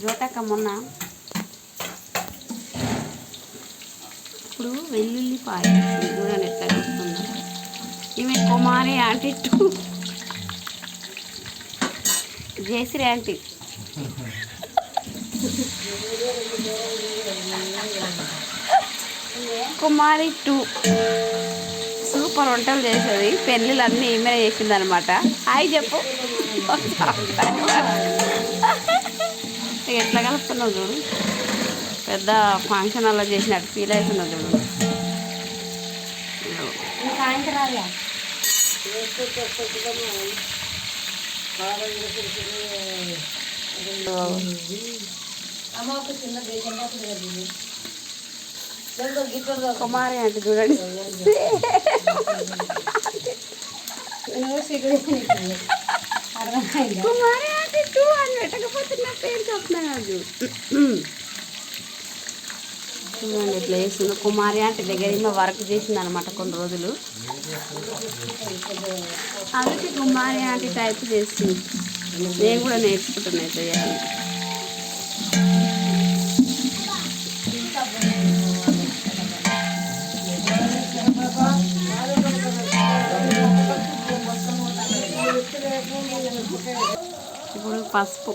జ్యోతక్క మొన్న ఇప్పుడు వెల్లుల్లిపాయ చూడండి ఎట్లా చూస్తుందో. ఈమె Kumari aunty too. Jayashree aunty. Kumari too. Super వంటలు చేసేది. పెళ్ళిళ్ళు అన్నీ ఈమె చేసింది అనమాట హాయ్ చెప్పు. ఎట్లా కలుపుతున్నావు చూడు. పెద్ద ఫంక్షన్ అలా చేసినట్టు ఫీల్ అవుతున్నావు చూడు. సాయంత్రాలు అమ్మ ఒక చిన్న కుమారి అంటే చూడండి. కుమారి అంటే టూ అని పెట్టకపోతే నా పేరు చెప్తున్నాను చూడు చూడండి ఇట్లా చేస్తుంది. కుమారి అంటే దగ్గర ఈమె వర్క్ చేసింది అనమాట కొన్ని రోజులు. అందుకే కుమారి అంటే టైప్ చేస్తుంది. నేను కూడా నేర్చుకుంటున్నా ఇట్లా చేయాలి. ఇప్పుడు పసుపు.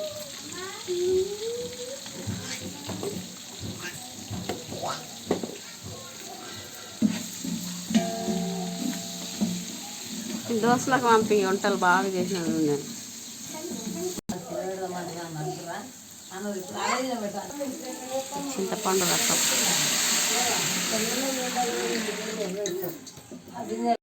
దోశలకు పంపి వంటలు బాగా చేసినాను నేను. చింతపండు రసం.